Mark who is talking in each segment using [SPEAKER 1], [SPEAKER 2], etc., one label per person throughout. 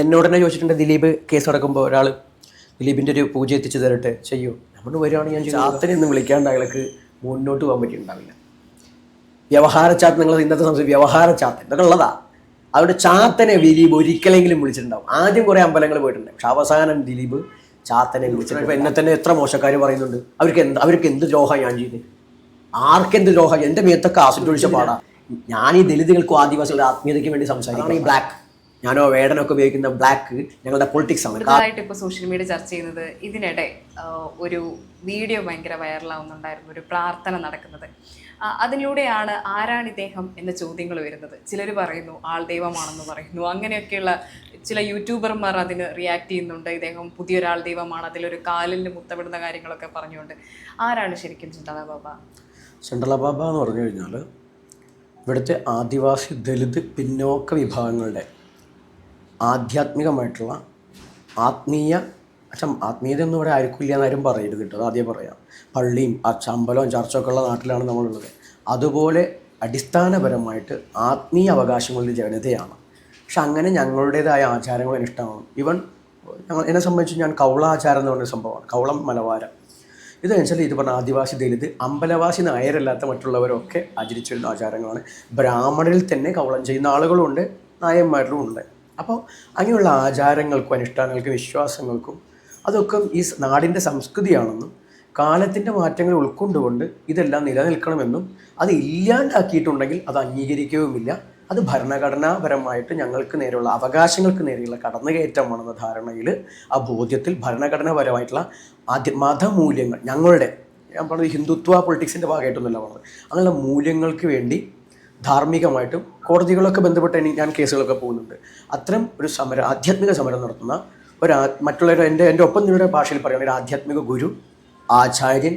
[SPEAKER 1] എന്നോട് തന്നെ ചോദിച്ചിട്ടുണ്ട് ദിലീപ് കേസ് അടക്കുമ്പോൾ ഒരാൾ ദിലീപിന്റെ ഒരു പൂജ എത്തിച്ചു തരട്ടെ? ചെയ്യൂ. നമ്മൾ വരികയാണെങ്കിൽ ഞാൻ ചാത്തനെ ഒന്നും വിളിക്കാണ്ട് അയാൾക്ക് മുന്നോട്ട് പോകാൻ പറ്റിയിട്ടുണ്ടാവില്ല. വ്യവഹാര ചാത്ത് നിങ്ങൾ ഇന്നത്തെ സംബന്ധിച്ച് വ്യവഹാര ചാത്ത് ഇതൊക്കെ ഉള്ളതാ. അതുകൊണ്ട് ചാത്തനെ ദിലീപ് ഒരിക്കലെങ്കിലും വിളിച്ചിട്ടുണ്ടാവും. ആദ്യം കുറേ അമ്പലങ്ങൾ പോയിട്ടുണ്ട്. പക്ഷെ അവസാനം ദിലീപ് ചാത്തനെ വിളിച്ചിട്ടുണ്ട് ഇപ്പൊ എന്നെ തന്നെ എത്ര മോശക്കാർ പറയുന്നുണ്ട്. അവർക്ക് എന്ത് അവർക്ക് എന്ത് ദ്രോഹം ഞാൻ ചെയ്ത് ആർക്കെന്ത് ദ്രോഹം എന്റെ മേത്തൊക്കെ ആസിഡ് ഒഴിച്ച പാടാ. ഞാൻ ഈ ദലിതുകൾക്കും ആദിവാസികളുടെ ആത്മീയതയ്ക്ക് വേണ്ടി സംസാരിക്കണം ഈ ബ്ലാക്ക് ഞാനോ വേടനൊക്കെ ഉപയോഗിക്കുന്ന ബ്ലാക്ക് ഞങ്ങളുടെ പൊളിറ്റിക്സ് ആണ്.
[SPEAKER 2] കൂടുതലായിട്ട് ഇപ്പോൾ സോഷ്യൽ മീഡിയ ചർച്ച ചെയ്യുന്നത് ഇതിനിടെ ഒരു വീഡിയോ ഭയങ്കര വൈറലാവുന്നുണ്ടായിരുന്നു ഒരു പ്രാർത്ഥന നടക്കുന്നത്. അതിലൂടെയാണ് ആരാണ് ഇദ്ദേഹം എന്ന ചോദ്യങ്ങൾ വരുന്നത്. ചിലർ പറയുന്നു ആൾ ദൈവമാണെന്ന് പറയുന്നു. അങ്ങനെയൊക്കെയുള്ള ചില യൂട്യൂബർമാർ അതിന് റിയാക്ട് ചെയ്യുന്നുണ്ട്. ഇദ്ദേഹം പുതിയൊരാൾ ദൈവമാണ് അതിലൊരു കാലിൽ മുത്തമിടുന്ന കാര്യങ്ങളൊക്കെ പറഞ്ഞുകൊണ്ട്. ആരാണ് ശരിക്കും ചിന്താ ബാബ?
[SPEAKER 1] സെൻട്രൽ ബാബ എന്ന് പറഞ്ഞു കഴിഞ്ഞാൽ ഇവിടുത്തെ ആദിവാസി ദലിത് പിന്നോക്ക വിഭാഗങ്ങളുടെ ആധ്യാത്മികമായിട്ടുള്ള ആത്മീയ അച്ഛം ആത്മീയത ഒന്നും ഇവിടെ ആർക്കും ഇല്ല എന്നാരും പറയരുത് കേട്ടോ. അത് ആദ്യം പറയാം. പള്ളിയും അമ്പലവും ചർച്ചൊക്കെ ഉള്ള നാട്ടിലാണ് നമ്മളുള്ളത്. അതുപോലെ അടിസ്ഥാനപരമായിട്ട് ആത്മീയ അവകാശങ്ങളുടെ ജനതയാണ്. പക്ഷെ അങ്ങനെ ഞങ്ങളുടേതായ ആചാരങ്ങൾ ഇഷ്ടമാണ്. ഇവൻ ഞങ്ങൾ എന്നെ സംബന്ധിച്ച് ഞാൻ കൗളാചാരം എന്ന് പറഞ്ഞ സംഭവമാണ്. കൗളം മലവാരം ഇത് വെച്ചാൽ ഇത് പറഞ്ഞ ആദിവാസി ദലിത് അമ്പലവാസി നായരല്ലാത്ത മറ്റുള്ളവരൊക്കെ ആചരിച്ചിരുന്ന ആചാരങ്ങളാണ്. ബ്രാഹ്മണരിൽ തന്നെ കൗളം ചെയ്യുന്ന ആളുകളുണ്ട് നായന്മാരിലും ഉണ്ട്. അപ്പോൾ അങ്ങനെയുള്ള ആചാരങ്ങൾക്കും അനുഷ്ഠാനങ്ങൾക്കും വിശ്വാസങ്ങൾക്കും അതൊക്കെ ഈ നാടിന്റെ സംസ്കൃതിയാണെന്നും കാലത്തിന്റെ മാറ്റങ്ങൾ ഉൾക്കൊണ്ടുകൊണ്ട് ഇതെല്ലാം നിലനിൽക്കണമെന്നും അത് ഇല്ലാണ്ടാക്കിയിട്ടുണ്ടെങ്കിൽ അത് അംഗീകരിക്കുകയുമില്ല. അത് ഭരണഘടനാപരമായിട്ട് ഞങ്ങൾക്ക് നേരെയുള്ള അവകാശങ്ങൾക്ക് നേരെയുള്ള കടന്നുകയറ്റമാണെന്ന ധാരണയിൽ ആ ബോധ്യത്തിൽ ഭരണഘടനാപരമായിട്ടുള്ള ആദ്യ മതമൂല്യങ്ങൾ ഞങ്ങളുടെ ഞാൻ പറഞ്ഞത് ഹിന്ദുത്വ പൊളിറ്റിക്സിന്റെ ഭാഗമായിട്ടൊന്നുമല്ല പറഞ്ഞത്. അങ്ങനെയുള്ള മൂല്യങ്ങൾക്ക് വേണ്ടി ധാർമ്മികമായിട്ടും കോടതികളൊക്കെ ബന്ധപ്പെട്ട് എനിക്ക് ഞാൻ കേസുകളൊക്കെ പോകുന്നുണ്ട്. അത്തരം ഒരു സമരം ആധ്യാത്മിക സമരം നടത്തുന്ന ഒരു മറ്റുള്ളവരുടെ എന്റെ എന്റെ ഒപ്പം നിങ്ങളുടെ ഭാഷയിൽ പറയുന്ന ഒരു ആധ്യാത്മിക ഗുരു ആചാര്യൻ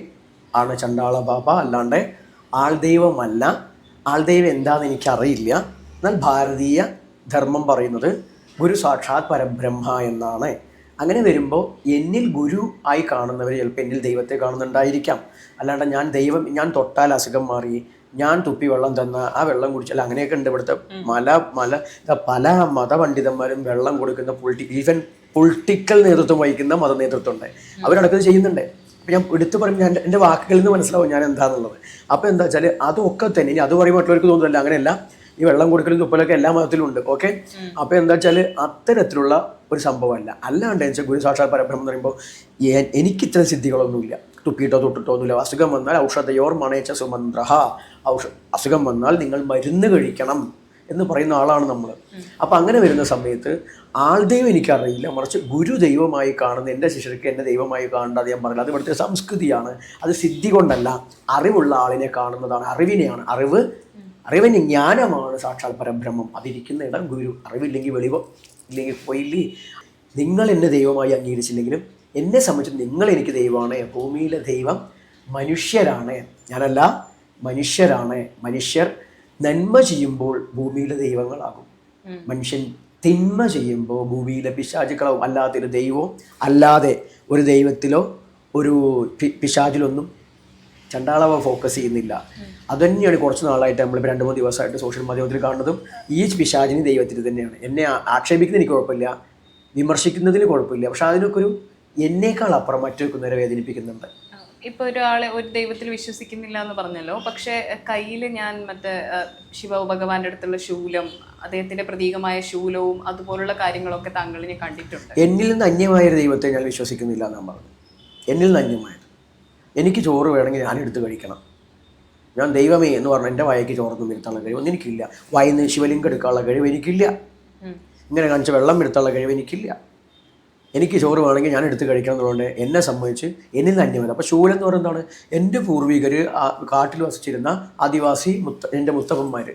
[SPEAKER 1] ആണ് ചണ്ടാള ബാബ. അല്ലാണ്ട് ആൾദൈവമല്ല ആൾദൈവം എന്താണെന്ന് എനിക്കറിയില്ല. എന്നാൽ ഭാരതീയ ധർമ്മം പറയുന്നത് ഗുരു സാക്ഷാത് പരബ്രഹ്മ എന്നാണ്. അങ്ങനെ വരുമ്പോൾ എന്നിൽ ഗുരു ആയി കാണുന്നവർ ചിലപ്പോൾ എന്നിൽ ദൈവത്തെ കാണുന്നുണ്ടായിരിക്കാം. അല്ലാണ്ട് ഞാൻ ദൈവം ഞാൻ തൊട്ടാൽ അസുഖം മാറി ഞാൻ തുപ്പി വെള്ളം തന്ന ആ വെള്ളം കുടിച്ചാൽ അങ്ങനെയൊക്കെ ഉണ്ട് ഇവിടുത്തെ മല മല പല മതപണ്ഡിതന്മാരും വെള്ളം കൊടുക്കുന്ന പൊളിറ്റി ഈവൻ പൊളിറ്റിക്കൽ നേതൃത്വം വഹിക്കുന്ന മത നേതൃത്വം ഉണ്ട്. അവരടക്കം ചെയ്യുന്നുണ്ട്. അപ്പം ഞാൻ എടുത്തു പറയുമ്പോൾ ഞാൻ എന്റെ വാക്കുകളിൽ നിന്ന് മനസ്സിലാവും ഞാൻ എന്താണെന്നുള്ളത് അപ്പോൾ എന്താ വെച്ചാൽ അതൊക്കെ തന്നെ ഇനി അത് പറയുമ്പോൾ മറ്റുള്ളവർക്ക് തോന്നുന്നില്ല അങ്ങനെയല്ല. ഈ വെള്ളം കൊടുക്കലും തുപ്പലൊക്കെ എല്ലാ മതത്തിലും ഉണ്ട് ഓക്കെ അപ്പോൾ എന്താ വെച്ചാൽ അത്തരത്തിലുള്ള ഒരു സംഭവമല്ല. അല്ലാണ്ട് വെച്ചാൽ ഗുരു സാക്ഷാത് പരബ്രഹ്മം എന്ന് പറയുമ്പോൾ എനിക്കിത്ര എനിക്ക് ഇത്തരം സിദ്ധികളൊന്നുമില്ല. തുപ്പിയിട്ടോ തൊട്ടിട്ടോ ഒന്നുമില്ല. അസുഖം വന്നാൽ ഔഷധയോർ മണേച്ച സുമന്ത്ര ഔഷ അസുഖം വന്നാൽ നിങ്ങൾ മരുന്ന് കഴിക്കണം എന്ന് പറയുന്ന ആളാണ് നമ്മൾ അപ്പം അങ്ങനെ വരുന്ന സമയത്ത് ആൾ ആൾദൈവം എനിക്കറിയില്ല. മറിച്ച് ഗുരു ദൈവമായി കാണുന്ന എന്റെ ശിഷ്യർക്ക് എന്റെ ദൈവമായി കാണേണ്ടത് ഞാൻ പറഞ്ഞില്ല. അത് ഇവിടുത്തെ സംസ്കൃതിയാണ്. അത് സിദ്ധി കൊണ്ടല്ല. അറിവുള്ള ആളിനെ കാണുന്നതാണ്. അറിവിനെയാണ്. അറിവ് അറിവിന് ജ്ഞാനമാണ് സാക്ഷാൽ പരബ്രഹ്മം. അതിരിക്കുന്ന ഇടം ഗുരു. അറിവില്ലെങ്കിൽ വെളിവ് ഇല്ലെങ്കിൽ പോയില്ലേ നിങ്ങൾ എന്നെ ദൈവമായി അംഗീകരിച്ചില്ലെങ്കിലും എന്നെ സംബന്ധിച്ച് നിങ്ങൾ എനിക്ക് ദൈവമാണ് ഭൂമിയിലെ ദൈവം മനുഷ്യരാണ്. ഞാനല്ല മനുഷ്യരാണ്. മനുഷ്യർ നന്മ ചെയ്യുമ്പോൾ ഭൂമിയിലെ ദൈവങ്ങളാകും. മനുഷ്യൻ തിന്മ ചെയ്യുമ്പോൾ ഭൂമിയിലെ പിശാചുക്കളാവും അല്ലാത്തൊരു ദൈവവും അല്ലാതെ ഒരു ദൈവത്തിലോ ഒരു പിശാചിലൊന്നും ചണ്ടാളവ ഫോക്കസ് ചെയ്യുന്നില്ല. അതുതന്നെയാണ് കുറച്ച് നാളായിട്ട് നമ്മളിപ്പോൾ രണ്ട് മൂന്ന് ദിവസമായിട്ട് സോഷ്യൽ മാധ്യമത്തിൽ കാണുന്നതും ഈ പിശാചിനി ദൈവത്തിൽ തന്നെയാണ്. എന്നെ ആക്ഷേപിക്കുന്നതിന് എനിക്ക് കുഴപ്പമില്ല വിമർശിക്കുന്നതിന് കുഴപ്പമില്ല. പക്ഷെ അതിനൊക്കെ ഒരു എന്നേക്കാൾ അപ്പുറം മറ്റൊരുക്കുന്നവരെ വേദനിപ്പിക്കുന്നുണ്ട്.
[SPEAKER 2] ഇപ്പൊ ഒരാളെ ഒരു ദൈവത്തിൽ വിശ്വസിക്കുന്നില്ല എന്ന് പറഞ്ഞല്ലോ. പക്ഷെ കയ്യിൽ ഞാൻ മറ്റേ ശിവ ഭഗവാന്റെ അടുത്തുള്ള ശൂലം അദ്ദേഹത്തിന്റെ പ്രതീകമായ ശൂലവും അതുപോലുള്ള കാര്യങ്ങളൊക്കെ താങ്കളിനെ കണ്ടിട്ടുണ്ട്.
[SPEAKER 1] എന്നിൽ നിന്ന് അന്യമായ ഒരു ദൈവത്തെ ഞാൻ വിശ്വസിക്കുന്നില്ല എന്നാണ് പറഞ്ഞു എന്നിൽ നിന്ന് അന്യമായത്. എനിക്ക് ചോറ് വേണമെങ്കിൽ ഞാൻ എടുത്ത് കഴിക്കണം. ഞാൻ ദൈവമേ എന്ന് പറഞ്ഞാൽ എന്റെ വായയ്ക്ക് ചോറൊന്നും വരുത്താനുള്ള കഴിവൊന്നും എനിക്കില്ല. വായിന്ന് ശിവലിംഗം എടുക്കാനുള്ള കഴിവ് എനിക്കില്ല. ഇങ്ങനെ കാണിച്ച വെള്ളം എടുത്താനുള്ള കഴിവ് എനിക്കില്ല. എനിക്ക് ചോറ് വേണമെങ്കിൽ ഞാൻ എടുത്ത് കഴിക്കണം എന്നുള്ളത് എന്നെ സംബന്ധിച്ച് എന്നിൽ നിന്ന് അന്യമല്ല. അപ്പോൾ ശൂലം എന്ന് പറയുന്നത് എന്താണ്? എന്റെ പൂർവികർ കാട്ടിൽ വസിച്ചിരുന്ന ആദിവാസി മുത്ത എന്റെ മുത്തപ്പന്മാർ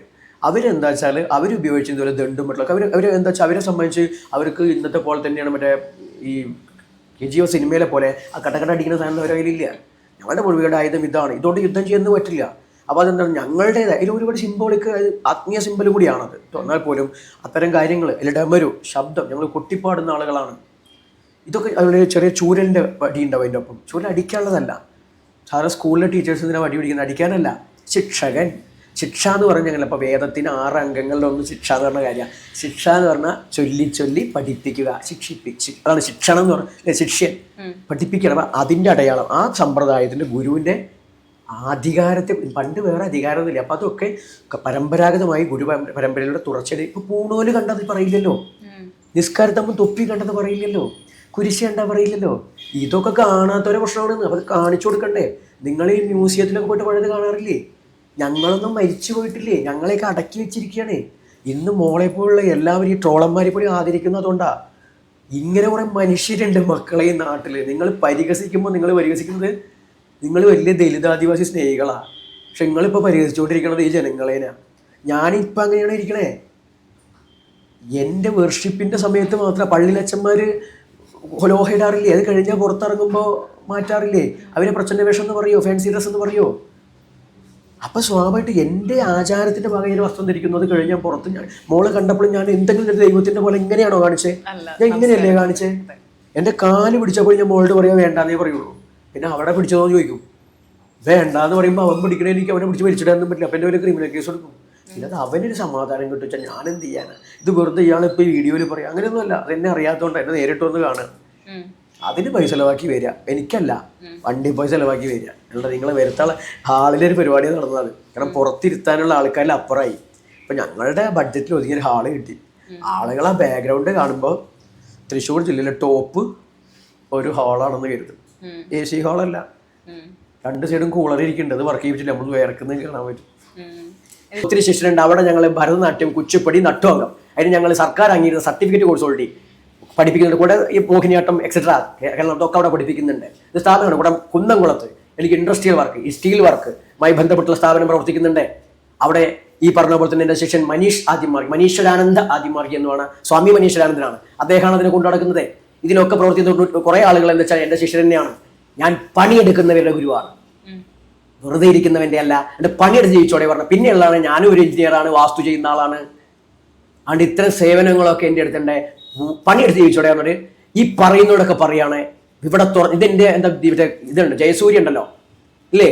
[SPEAKER 1] അവരെന്താ വെച്ചാൽ അവർ ഉപയോഗിച്ചത് പോലെ ദണ്ടും മറ്റുള്ള അവർ അവർ എന്താ വെച്ചാൽ അവരെ സംബന്ധിച്ച് അവർക്ക് ഇന്നത്തെ പോലെ തന്നെയാണ് മറ്റേ ഈ കെ ജി ഒ സിനിമയിലെ പോലെ ആ കട്ടക്കട്ട അടിക്കുന്ന സാധനം അവരുടെ കയ്യിലില്ല. ഞങ്ങളുടെ പൂർവികരുടെ ആയുധം ഇതാണ്. ഇതുകൊണ്ട് യുദ്ധം ചെയ്യുന്നത് പറ്റില്ല. അപ്പോൾ അതെന്താണ്? ഞങ്ങളുടേത്. അതിൽ ഒരുപാട് സിംബോളിക്ക് ആത്മീയ സിമ്പിൾ കൂടിയാണത്. എന്നാൽ പോലും അത്തരം കാര്യങ്ങൾ അല്ലെ ഡമരു ശബ്ദം. ഞങ്ങൾ കൊട്ടിപ്പാടുന്ന ആളുകളാണ്. ഇതൊക്കെ അതുപോലെ ചെറിയ ചൂരലിന്റെ വടി ഉണ്ടാവും അതിന്റെ ഒപ്പം. ചൂരൽ അടിക്കാനുള്ളതല്ല. സാധാരണ സ്കൂളിലെ ടീച്ചേഴ്സ് ഇതിനെ വടി പിടിക്കുന്നത് അടിക്കാനല്ല. ശിക്ഷകൻ. ശിക്ഷ എന്ന് പറഞ്ഞാൽ ഞങ്ങൾ ഇപ്പോൾ വേദത്തിന് ആറ് അംഗങ്ങളിലൊന്ന് ശിക്ഷ എന്ന് പറഞ്ഞ കാര്യമാണ്. ശിക്ഷ എന്ന് പറഞ്ഞാൽ ചൊല്ലി ചൊല്ലി പഠിപ്പിക്കുക ശിക്ഷിപ്പിച്ച്. അതാണ് ശിക്ഷണം എന്ന് പറഞ്ഞാൽ ശിഷ്യൻ പഠിപ്പിക്കണം. അപ്പം അതിന്റെ അടയാളം ആ സമ്പ്രദായത്തിന്റെ ഗുരുവിന്റെ അധികാരത്തെ പണ്ട് വേറെ അധികാരമൊന്നുമില്ല. അപ്പം അതൊക്കെ പരമ്പരാഗതമായി ഗുരു പരമ്പ- പരമ്പരയിലൂടെ തുടർച്ചയായി ഇപ്പോൾ പൂണോൽ കണ്ടത് പറയില്ലല്ലോ. നിസ്കാരത്തമ്മ തൊപ്പി കണ്ടത് പറയില്ലല്ലോ. കുരിശ് കണ്ടാ പറയില്ലല്ലോ? ഇതൊക്കെ കാണാത്തവരെ പ്രശ്നമാണ് അപ്പോൾ കാണിച്ചു കൊടുക്കണ്ടേ? നിങ്ങൾ ഈ മ്യൂസിയത്തിലൊക്കെ പോയിട്ട് പഴയത് കാണാറില്ലേ? ഞങ്ങളൊന്നും മരിച്ചു പോയിട്ടില്ലേ? ഞങ്ങളെയൊക്കെ അടക്കി വെച്ചിരിക്കുകയാണ്. ഇന്ന് മോളെ പോലുള്ള എല്ലാവരും ഈ ട്രോളന്മാരെ പോലും ആദരിക്കുന്നതുകൊണ്ടാ ഇങ്ങനെ കുറെ മനുഷ്യരുണ്ട് മക്കളെ ഈ നാട്ടിൽ നിങ്ങൾ പരിഹസിക്കുമ്പോൾ നിങ്ങൾ പരിഹസിക്കുന്നത് നിങ്ങൾ വലിയ ദലിതാദിവാസി സ്നേഹികളാ. പക്ഷെ നിങ്ങളിപ്പോൾ പരിഹസിച്ചുകൊണ്ടിരിക്കുന്നത് ഈ ജനങ്ങളേനാ. ഞാനിപ്പോൾ അങ്ങനെയാണ് ഇരിക്കണേ. എന്റെ വർഷിപ്പിന്റെ സമയത്ത് മാത്രം പള്ളിയിലച്ചന്മാർ ലോഹ ഇടാറില്ലേ അത് കഴിഞ്ഞാൽ പുറത്തിറങ്ങുമ്പോൾ മാറ്റാറില്ലേ? അവരെ പ്രച്ഛന്ന വേഷം എന്ന് പറയോ? ഫാൻസി ഡ്രസ് എന്ന് പറയോ? അപ്പം സ്വാഭാവികമായിട്ട് എന്റെ ആചാരത്തിന്റെ ഭാഗം വസ്ത്രം ധരിക്കുന്നത് കഴിഞ്ഞാൽ പുറത്ത് ഞാൻ മോളെ കണ്ടപ്പോൾ ഞാൻ എന്തെങ്കിലും ഒരു ദൈവത്തിന്റെ പോലെ ഇങ്ങനെയാണോ കാണിച്ചേ? ഞാൻ ഇങ്ങനെയല്ലേ കാണിച്ചേ? എന്റെ കാൽ പിടിച്ചപ്പോൾ ഞാൻ മോളോട് പറയാൻ വേണ്ടാന്നേ പറയുള്ളൂ. പിന്നെ അവിടെ പിടിച്ചതോ ചോദിക്കും ചോദിക്കും. വേണ്ടാന്ന് പറയുമ്പോൾ അവൻ പിടിക്കണേ എനിക്ക് അവനെ പിടിച്ച് മരിച്ചിടാനൊന്നും പറ്റില്ല. അപ്പം എന്റെ ഒരു ക്രിമിനൽ കേസ് കൊടുക്കും ഇല്ലാതെ അവനൊരു സമാധാനം കിട്ടും. വെച്ചാൽ ഞാൻ എന്ത് ചെയ്യാനാ? ഇത് വെറുതെ ഇയാളിപ്പോൾ ഈ വീഡിയോയിൽ പറയാം. അങ്ങനെയൊന്നുമല്ല. അതെന്നെ അറിയാത്തതുകൊണ്ട് എന്നെ നേരിട്ട് വന്ന് കാണുക. അതിന് പൈസ ചിലവാക്കി വരിക എനിക്കല്ല. വണ്ടി പോയി ചിലവാക്കി വരിക അല്ലാതെ നിങ്ങൾ വരുത്താളെ ഹാളിലൊരു പരിപാടി നടന്നത്. കാരണം പുറത്തിരുത്താനുള്ള ആൾക്കാരിൽ അപ്പുറമായി ഇപ്പം ഞങ്ങളുടെ ബഡ്ജറ്റിൽ ഒതുങ്ങിയൊരു ഹാൾ കിട്ടി. ആളുകൾ ആ ബാക്ക്ഗ്രൗണ്ട് കാണുമ്പോൾ തൃശ്ശൂർ ജില്ലയിലെ ടോപ്പ് ഒരു ഹാളാണെന്ന് കരുതും. എ സി ഹാളല്ല. രണ്ട് സൈഡും കൂളർ ഇരിക്കുന്നുണ്ട് അത് വർക്ക് ചെയ്യിച്ചില്ല നമ്മൾ വേർക്കുന്നതെങ്കിൽ കാണാൻ പറ്റും. ഒത്തിരി ശിഷ്യരുണ്ട്. അവിടെ ഞങ്ങൾ ഭരതനാട്യം കുച്ചിപ്പടി നട്ടുവങ്കം അതിന് ഞങ്ങൾ സർക്കാർ അംഗീകൃത സർട്ടിഫിക്കറ്റ് കോഴ്സ് ഓൾറെഡി പഠിപ്പിക്കുന്നുണ്ട്. കൂടെ ഈ മോഹിനിയാട്ടം എക്സെട്ര കേരളത്തൊക്കെ അവിടെ പഠിപ്പിക്കുന്നുണ്ട്. ഇത് സ്ഥാപനമാണ്. കൂടെ കുന്നംകുളത്ത് എനിക്ക് ഇൻഡസ്ട്രിയൽ വർക്ക് ഈ സ്റ്റീൽ വർക്ക് മായി ബന്ധപ്പെട്ടുള്ള സ്ഥാപനം പ്രവർത്തിക്കുന്നുണ്ട്. അവിടെ ഈ പറഞ്ഞ പോലെ തന്നെ എന്റെ ശിഷ്യൻ മനീഷ് ആദിമാർഗി മനീശ്വരാനന്ദ ആദിമാർഗി എന്നുമാണ്. സ്വാമി മനീശ്വരാനന്ദനാണ്. അദ്ദേഹമാണ് അതിനെ കൊണ്ടു നടക്കുന്നത്. ഇതിനൊക്കെ പ്രവർത്തിക്കുന്ന കുറേ ആളുകൾ എന്താ വെച്ചാൽ എന്റെ ശിഷ്യൻ തന്നെയാണ്. ഞാൻ പണിയെടുക്കുന്നവരുടെ ഗുരുവാണ്. വെറുതെ ഇരിക്കുന്നവന്റെ അല്ല. എന്റെ പണിയെടുത്ത് ജീവിച്ചോടെ പറഞ്ഞു. പിന്നെയുള്ളതാണ് ഞാനും ഒരു എഞ്ചിനീയറാണ് വാസ്തു ചെയ്യുന്ന ആളാണ്. അതുകൊണ്ട് ഇത്തരം സേവനങ്ങളൊക്കെ എന്റെ അടുത്തുണ്ട്. പണിയെടുത്ത് ജീവിച്ചോടെ പറഞ്ഞിട്ട് ഈ പറയുന്നവരൊക്കെ പറയാണ് ഇവിടെ തുറ ഇതെന്റെ എന്താ ഇതുണ്ട് ജയസൂര്യ ഉണ്ടല്ലോ ഇല്ലേ?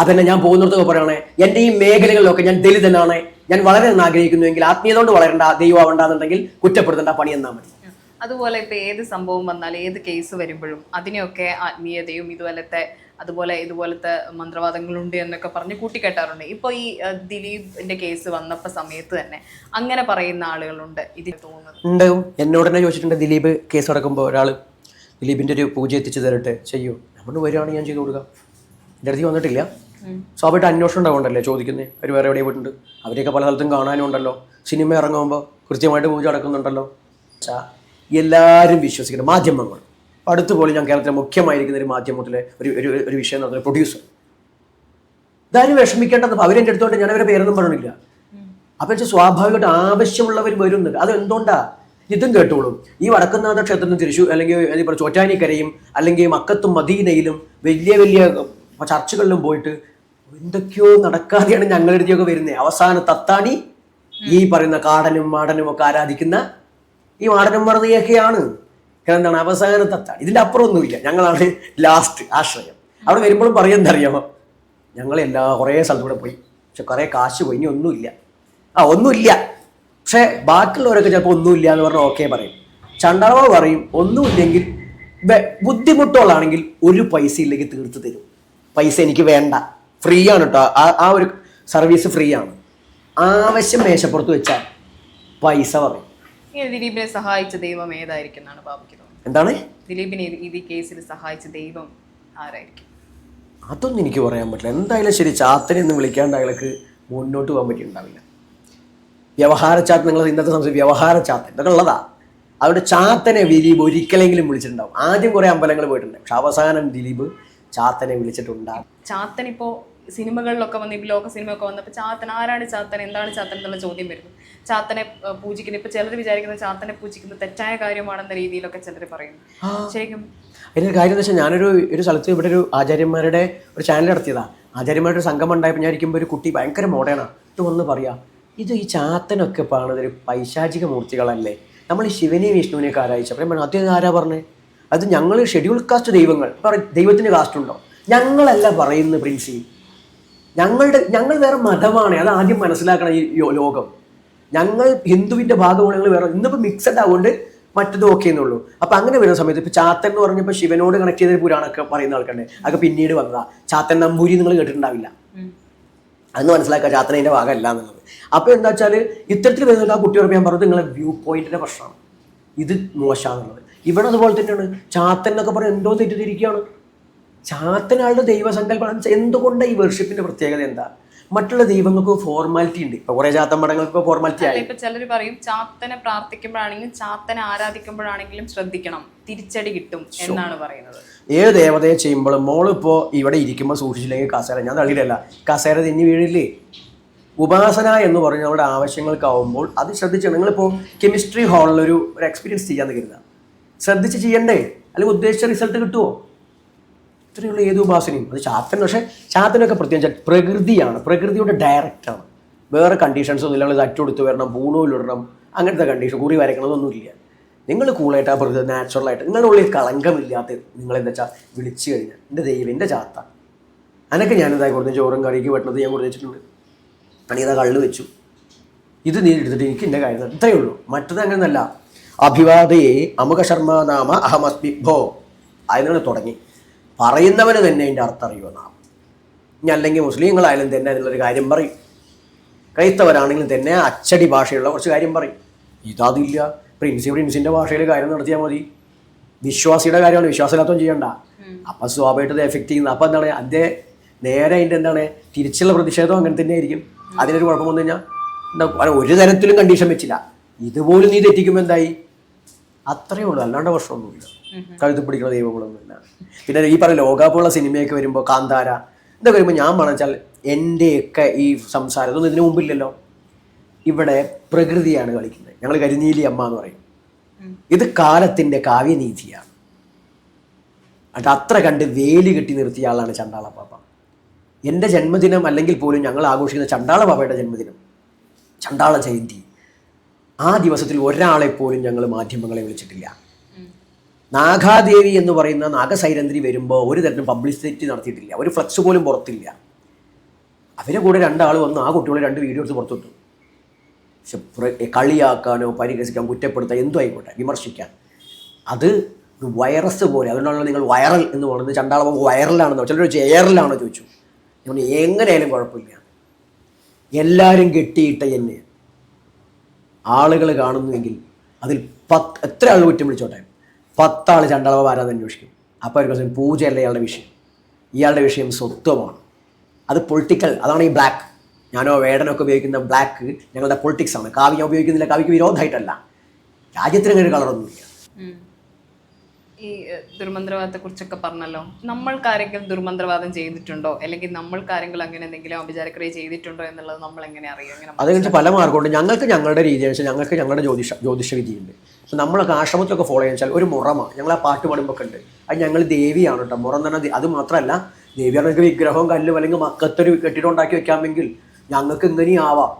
[SPEAKER 1] അതന്നെ ഞാൻ പോകുന്നിടത്തൊക്കെ പറയണേ എന്റെ ഈ മേഖലകളിലൊക്കെ ഞാൻ ദലിതനാണ്. ഞാൻ വളരെ ആഗ്രഹിക്കുന്നുവെങ്കിൽ ആത്മീയത കൊണ്ട് വളരണ്ട ദൈവമാവണ്ടെന്നുണ്ടെങ്കിൽ കുറ്റപ്പെടുത്തേണ്ട പണി എന്നാൽ മതി.
[SPEAKER 2] അതുപോലെ ഇപ്പൊ ഏത് സംഭവം വന്നാലും ഏത് കേസ് വരുമ്പോഴും അതിനെയൊക്കെ ആത്മീയതയും ഇതുപോലത്തെ അതുപോലെ ഇതുപോലത്തെ മന്ത്രവാദങ്ങളുണ്ട് എന്നൊക്കെ പറഞ്ഞ് കൂട്ടിക്കെട്ടാറുണ്ട്. ഇപ്പോൾ ഈ ദിലീപിന്റെ കേസ് വന്നപ്പോൾ സമയത്ത് തന്നെ അങ്ങനെ പറയുന്ന ആളുകളുണ്ട് ഇതിന് തോന്നുന്നത്.
[SPEAKER 1] ഉണ്ടാവും എന്നോട് തന്നെ ചോദിച്ചിട്ടുണ്ട് ദിലീപ് കേസ് നടക്കുമ്പോൾ ഒരാൾ ദിലീപിന്റെ ഒരു പൂജ എത്തിച്ചു തരട്ടെ? ചെയ്യൂ. നമ്മൾ വരികയാണെങ്കിൽ ഞാൻ ചെയ്തു കൊടുക്കാം. എന്റെ അടുത്ത് വന്നിട്ടില്ല. സ്വാഭാവികമായിട്ട് അന്വേഷണം ഉണ്ടാവുണ്ടല്ലേ ചോദിക്കുന്നത് അവർ വേറെ എവിടെ പോയിട്ടുണ്ട്. അവരെയൊക്കെ പല സ്ഥലത്തും കാണാനും ഉണ്ടല്ലോ. സിനിമ ഇറങ്ങുമ്പോൾ കൃത്യമായിട്ട് പൂജ നടക്കുന്നുണ്ടല്ലോ. എല്ലാവരും വിശ്വസിക്കണം. മാധ്യമങ്ങൾ അടുത്ത് പോലെ ഞാൻ കേരളത്തിലെ മുഖ്യമായിരിക്കുന്ന ഒരു മാധ്യമത്തിലെ ഒരു ഒരു ഒരു വിഷയം നടത്തുന്ന പ്രൊഡ്യൂസർ ഇതാരും വിഷമിക്കേണ്ടത്. അവരെന്റെ അടുത്തോട്ട് ഞാൻ അവരെ പേരൊന്നും പറഞ്ഞില്ല അപ്പം സ്വാഭാവികമായിട്ട് ആവശ്യമുള്ളവർ വരുന്നുണ്ട് അത് എന്തുകൊണ്ടാ ഇതും കേട്ടോളൂ. ഈ വടക്കുന്നാഥ ക്ഷേത്രത്തിൽ തിരിച്ചു അല്ലെങ്കിൽ ചോറ്റാനിക്കരയും അല്ലെങ്കിൽ മക്കത്തും മദീനയിലും വലിയ വലിയ ചർച്ചകളിലും പോയിട്ട് എന്തൊക്കെയോ നടക്കാതെയാണ് ഞങ്ങളുടെ അടുത്തേക്ക് വരുന്നത് അവസാന തത്താണി ഈ പറയുന്ന കാടനും മാടനും ഒക്കെ ആരാധിക്കുന്ന ഈ മാടനും മറുതിയൊക്കെയാണ് എന്താണ് അവസാന തത്താണി ഇതിന്റെ അപ്പുറമൊന്നുമില്ല. ഞങ്ങളാണ് ലാസ്റ്റ് ആശ്രയം. അവിടെ വരുമ്പോഴും പറയുന്നറിയാമോ ഞങ്ങൾ എല്ലാ കുറേ സ്ഥലത്തൂടെ പോയി. പക്ഷെ കുറേ കാശ് പോയി. ഇനി ഒന്നുമില്ല. ആ ഒന്നുമില്ല. പക്ഷേ ബാക്കിയുള്ളവരൊക്കെ ചിലപ്പോൾ ഒന്നുമില്ല എന്ന് പറഞ്ഞാൽ ഓക്കെ പറയും. ചണ്ടളവ പറയും ഒന്നുമില്ലെങ്കിൽ ബുദ്ധിമുട്ടുകളാണെങ്കിൽ ഒരു പൈസ ഇല്ലെങ്കിൽ തീർത്ത് തരും. പൈസ എനിക്ക് വേണ്ട. ഫ്രീ ആണ് കേട്ടോ ആ ആ ഒരു സർവീസ് ഫ്രീ ആണ് ആവശ്യം മേശപ്പുറത്ത് വെച്ചാൽ പൈസ പറയും.
[SPEAKER 2] സഹായിച്ച ദൈവം ഏതായിരിക്കും എന്നാണ് ബാബുക്ക് തോന്നുന്നത്?
[SPEAKER 1] എന്താണ്?
[SPEAKER 2] ദിലീപിനെ ഈ കേസിൽ സഹായിച്ച ദൈവം ആരായിരിക്കും?
[SPEAKER 1] അതൊന്നും എനിക്ക് പറയാൻ പറ്റില്ല. എന്തായാലും ശരി ചാത്തനെ ഒന്നും വിളിക്കാണ്ട് അയാൾക്ക് മുന്നോട്ട് പോകാൻ പറ്റിയിട്ടുണ്ടാവില്ല. വ്യവഹാര ചാത്തൻ നിങ്ങൾ ഇന്നത്തെ സംശയം വ്യവഹാര ചാത്തൻ ഇതൊക്കെ ഉള്ളതാ. അവിടെ ചാത്തനെ ദിലീപ് ഒരിക്കലെങ്കിലും വിളിച്ചിട്ടുണ്ടാവും. ആദ്യം കുറേ അമ്പലങ്ങൾ പോയിട്ടുണ്ട്. പക്ഷെ അവസാനം ദിലീപ് ചാത്തനെ വിളിച്ചിട്ടുണ്ടാകും
[SPEAKER 2] ചാത്തൻ ഇപ്പോൾ സിനിമകളിലൊക്കെ വന്ന് ഇപ്പോൾ ലോക സിനിമയൊക്കെ വന്നപ്പോൾ ചാത്തൻ ആരാണ് ചാത്തൻ എന്താണ് ചാത്തൻ എന്നുള്ള ചോദ്യം വരുന്നു. ചാത്തനെ പൂജിക്കുന്നത് പൂജിക്കുന്ന. ഇപ്പോൾ ചിലർ വിചാരിക്കുന്ന ചാത്തനെ പൂജിക്കുന്നത് തെറ്റായ കാര്യമാണെന്ന രീതിയിലൊക്കെ ചിലർ പറയുന്നു. ശരിക്കും
[SPEAKER 1] അതിന്റെ കാര്യം എന്ന് വെച്ചാൽ ഞാനൊരു ഒരു സ്ഥലത്ത് ഇവിടെ ഒരു ആചാര്യന്മാരുടെ ഒരു ചാനൽ നടത്തിയതാണ് ആചാര്യന്മാരുടെ ഒരു സംഘം ഉണ്ടായപ്പോൾ ഞാൻ ഇരിക്കുമ്പോൾ ഒരു കുട്ടി ഭയങ്കര മോഡേണാണ് ഇത് വന്ന് പറയാം ഇത് ഈ ചാത്തനൊക്കെ പാണത് ഒരു പൈശാചിക മൂർത്തികളല്ലേ? നമ്മൾ ഈ ശിവനെയും വിഷ്ണുവിനെയൊക്കെ ആരായിച്ചു? അപ്പം അത് ആരാ പറഞ്ഞേ? അത് ഞങ്ങൾ ഷെഡ്യൂൾ കാസ്റ്റ് ദൈവങ്ങൾ പറ ദൈവത്തിന് കാസ്റ്റ് ഉണ്ടോ? ഞങ്ങളല്ല പറയുന്നത് പ്രിൻസി. ഞങ്ങളുടെ ഞങ്ങൾ വേറെ മതമാണ്. അത് ആദ്യം മനസ്സിലാക്കണം ഈ ലോകം. ഞങ്ങൾ ഹിന്ദുവിന്റെ ഭാഗമാണ് ഞങ്ങൾ വേറെ ഇന്നിപ്പോൾ മിക്സഡ് ആവുകൊണ്ട് മറ്റത് ഓക്കെ എന്നുള്ളൂ. അപ്പൊ അങ്ങനെ വരുന്ന സമയത്ത് ഇപ്പൊ ചാത്തൻ എന്ന് പറഞ്ഞപ്പോൾ ശിവനോട് കണക്ട് ചെയ്ത പുരാണൊക്കെ പറയുന്ന ആൾക്കാരുണ്ട്. അതൊക്കെ പിന്നീട് വന്നതാ. ചാത്തൻ നമ്പൂരി നിങ്ങൾ കേട്ടിട്ടുണ്ടാവില്ല. അന്ന് മനസ്സിലാക്കുക ചാത്തൻ അതിന്റെ ഭാഗമല്ല എന്നുള്ളത്. അപ്പൊ എന്താ വെച്ചാൽ ഇത്തരത്തിൽ വരുന്നത് ആ കുട്ടിയോട് ഞാൻ പറഞ്ഞത് നിങ്ങളെ വ്യൂ പോയിന്റിന്റെ പ്രശ്നമാണ്. ഇത് മോശമാണെന്നുള്ളത്. ഇവിടെ അതുപോലെ തന്നെയാണ്. ചാത്തൻ എന്നൊക്കെ പറഞ്ഞാൽ എന്തോ തെറ്റിദ്ധരിക്കുകയാണ്. ചാത്തൻ ആളുടെ ദൈവസങ്കല്പം എന്തുകൊണ്ട് ഈ വർഷിപ്പിന്റെ പ്രത്യേകത എന്താ? മറ്റുള്ള ദൈവങ്ങൾക്ക് ഫോർമാലിറ്റി ഉണ്ട്. ഇപ്പൊ കുറെ ചാത്തൻ മഠങ്ങൾക്ക് ഫോർമാലിറ്റി ആയി.
[SPEAKER 2] ഇപ്പൊ ചിലര് പറയും ചാത്തനെ പ്രാർത്ഥിക്കുമ്പോഴാണെങ്കിലും ചാത്തനെ ആരാധിക്കുമ്പോഴാണെങ്കിലും ശ്രദ്ധിക്കണം. തിരിച്ചടി കിട്ടും എന്നാണ് പറയുന്നത്.
[SPEAKER 1] ഏത് ദേവതയെ ചെയ്യുമ്പോഴും മോളിപ്പോ ഇവിടെ ഇരിക്കുമ്പോൾ സൂക്ഷിച്ചില്ലെങ്കിൽ കസേര ഞാൻ തള്ളിയിലല്ല കസേര തിന്നി വീഴില്ലേ? ഉപാസന എന്ന് പറഞ്ഞ നമ്മുടെ ആവശ്യങ്ങൾക്കാവുമ്പോൾ അത് ശ്രദ്ധിച്ചു നിങ്ങളിപ്പോൾ കെമിസ്ട്രി ഹാളിൽ ഒരു ഒരു എക്സ്പീരിയൻസ് ചെയ്യാന്ന് കരുതാം. ശ്രദ്ധിച്ച് ചെയ്യണ്ടേ? അല്ലെങ്കിൽ ഉദ്ദേശിച്ച റിസൾട്ട് കിട്ടുമോ ഇത്രയുള്ള ഏത് ഉപാസനയും? അത് ചാത്തൻ പക്ഷേ ചാത്തനൊക്കെ പ്രത്യേകിച്ച് പ്രകൃതിയാണ്. പ്രകൃതിയുടെ ഡയറക്റ്റാണ് വേറെ കണ്ടീഷൻസ് ഒന്നും ഇല്ല അറ്റ് കൊടുത്ത് വരണം പൂണൂലിടണം അങ്ങനത്തെ കണ്ടീഷൻ കുറി വരയ്ക്കണതൊന്നുമില്ല നിങ്ങൾ കൂളായിട്ട് ആ പ്രകൃതി നാച്ചുറലായിട്ട് നിങ്ങളുടെ ഉള്ളിൽ കളങ്കമില്ലാത്ത നിങ്ങളെന്താ വെച്ചാൽ വിളിച്ചു കഴിഞ്ഞാൽ. എന്റെ ദൈവം എന്റെ ചാത്ത. അനക്ക് ഞാൻ ഇതായി കൊടുത്തു ചോറും കറിക്ക് വെട്ടണത് ഞാൻ കൊടുത്ത് വെച്ചിട്ടുണ്ട്. അണിയതാ കള്ള് വെച്ചു. ഇത് നീ എടുത്തിട്ട് എനിക്ക് എന്റെ കാര്യം ഇത്രയേ ഉള്ളൂ. മറ്റത് അങ്ങനെയല്ല അഭിവാദയെ അമുഖ ശർമ്മ നാമ അഹമസ്മി ഭോ അതിനാണ് തുടങ്ങി. പറയുന്നവന് തന്നെ അതിന്റെ അർത്ഥം അറിയുമെന്നാണ് ഇനി അല്ലെങ്കിൽ മുസ്ലിങ്ങളായാലും തന്നെ അതിനുള്ളൊരു കാര്യം പറയും. ക്രൈസ്തവരാണെങ്കിലും തന്നെ അച്ചടി ഭാഷയുള്ള കുറച്ച് കാര്യം പറയും. ഇതതില്ല. പ്രിൻസി പ്രിൻസിന്റെ ഭാഷയിൽ കാര്യം നടത്തിയാൽ മതി. വിശ്വാസിയുടെ കാര്യമാണ്. വിശ്വാസമില്ലാത്തവൻ ചെയ്യണ്ട. അപ്പം സ്വാഭാവികമായിട്ട് അത് എഫക്റ്റ് ചെയ്യുന്നത് അപ്പം എന്താണ്? അതിന്റെ നേരെ അതിന്റെ എന്താണ്? തിരിച്ചുള്ള പ്രതിഷേധം അങ്ങനെ തന്നെ ആയിരിക്കും. അതിനൊരു കുഴപ്പം വന്നു കഴിഞ്ഞാൽ എന്താ ഒരു തരത്തിലും കണ്ടീഷൻ വെച്ചില്ല. ഇതുപോലും നീ തെറ്റിക്കുമ്പോൾ എന്തായി? അത്രയേ ഉള്ളൂ. അല്ലാണ്ട് പ്രശ്നമൊന്നുമില്ല. കഴുത്ത് പിടിക്കുന്ന ദൈവങ്ങളൊന്നുമില്ല. പിന്നെ ഈ പറഞ്ഞ ലോകാപ്പുള്ള സിനിമയൊക്കെ വരുമ്പോൾ കാന്താര ഇതൊക്കെ വരുമ്പോൾ ഞാൻ പറഞ്ഞാൽ എന്റെയൊക്കെ ഈ സംസാരം ഇതൊന്നും ഇതിനു മുമ്പില്ലല്ലോ. ഇവിടെ പ്രകൃതിയാണ് കളിക്കുന്നത്. ഞങ്ങൾ കരിനീലി അമ്മ എന്ന് പറയും. ഇത് കാലത്തിന്റെ കാവ്യനീതിയാണ്. അത് അത്ര കണ്ട് വേലി കെട്ടി നിർത്തിയ ആളാണ് ചണ്ടാള പാപ്പ. എന്റെ ജന്മദിനം അല്ലെങ്കിൽ പോലും ഞങ്ങൾ ആഘോഷിക്കുന്ന ചണ്ടാള പാപ്പയുടെ ജന്മദിനം ചണ്ടാള ജയന്തി. ആ ദിവസത്തിൽ ഒരാളെ പോലും ഞങ്ങൾ മാധ്യമങ്ങളെ വിളിച്ചിട്ടില്ല. നാഗാദേവി എന്ന് പറയുന്ന നാഗസൈരന്ധ്രി വരുമ്പോൾ ഒരു തരത്തിലും പബ്ലിസിറ്റി നടത്തിയിട്ടില്ല. ഒരു ഫ്ലക്സ് പോലും പുറത്തില്ല. അവരെ കൂടെ രണ്ടാൾ വന്ന് ആ കുട്ടികളെ രണ്ട് വീഡിയോ എടുത്ത് പുറത്തുവിട്ടു. പക്ഷെ കളിയാക്കാനോ പരിഹസിക്കാൻ കുറ്റപ്പെടുത്താൻ എന്തോ ആയിക്കോട്ടെ വിമർശിക്കാൻ. അത് ഒരു വൈറസ് പോലെ. അതുകൊണ്ടാണല്ലോ നിങ്ങൾ വൈറൽ എന്ന് പറയുന്നത് ചണ്ടാളം വൈറലാണെന്നോ ചിലർ ചോദിച്ചു. എയറിലാണോ ചോദിച്ചു എങ്ങനെയായാലും കുഴപ്പമില്ല. എല്ലാവരും കെട്ടിയിട്ട എന്നെ. ആളുകൾ കാണുന്നുവെങ്കിൽ അതിൽ പത്ത് എത്ര ആൾ കുറ്റം വിളിച്ചോട്ടെ? പത്താൾ ചണ്ടളവ് ആരാന്ന് അന്വേഷിക്കും. അപ്പോൾ ഒരു പറയും, പൂജയല്ല ഇയാളുടെ വിഷയം. ഇയാളുടെ വിഷയം സ്വത്വമാണ്. അത് പൊളിറ്റിക്കൽ അതാണ് ഈ ബ്ലാക്ക് ഞാനോ വേടനൊക്കെ ഉപയോഗിക്കുന്ന ബ്ലാക്ക് ഞങ്ങളുടെ പൊളിറ്റിക്സ് ആണ്. കാവ്യ ഉപയോഗിക്കുന്നില്ല കാവ്യക്ക് വിരോധമായിട്ടല്ല. രാജ്യത്തിന് അങ്ങനെ കളറൊന്നുമില്ല.
[SPEAKER 2] ഈ ദുർമന്ത്രവാദത്തെ കുറിച്ചൊക്കെ പറഞ്ഞല്ലോ. നമ്മൾക്കാരെങ്കിലും ദുർമന്ത്രവാദം ചെയ്തിട്ടുണ്ടോ? അല്ലെങ്കിൽ നമ്മൾക്കാരെങ്കിലും അങ്ങനെ എന്തെങ്കിലും അഭിചാരക്രിയ ചെയ്തിട്ടുണ്ടോ എന്നുള്ളത് നമ്മൾ എങ്ങനെ അറിയും
[SPEAKER 1] അതനുസരിച്ച് പല മാർഗമുണ്ട്. ഞങ്ങൾക്ക് ഞങ്ങളുടെ രീതി വെച്ചാൽ ഞങ്ങൾക്ക് ഞങ്ങളുടെ ജ്യോതിഷ ജ്യോതിഷ വിധിയുണ്ട് അപ്പോൾ നമ്മളൊക്കെ ആശ്രമത്തിലൊക്കെ ഫോളോ ചെയ്യാൻ വെച്ചാൽ ഒരു മുറമ ഞങ്ങൾ ആ പാട്ട് പാടുമ്പോൾ ഉണ്ട്. അത് ഞങ്ങൾ ദേവിയാണ് കേട്ടോ. മുറം തന്നെ അത് മാത്രമല്ല ദേവിയാണെങ്കിൽ വിഗ്രഹവും കല്ലും അല്ലെങ്കിൽ മക്കത്തൊരു കെട്ടിടം ഉണ്ടാക്കി വെക്കാമെങ്കിൽ ഞങ്ങൾക്ക് ഇങ്ങനെയും ആവാം.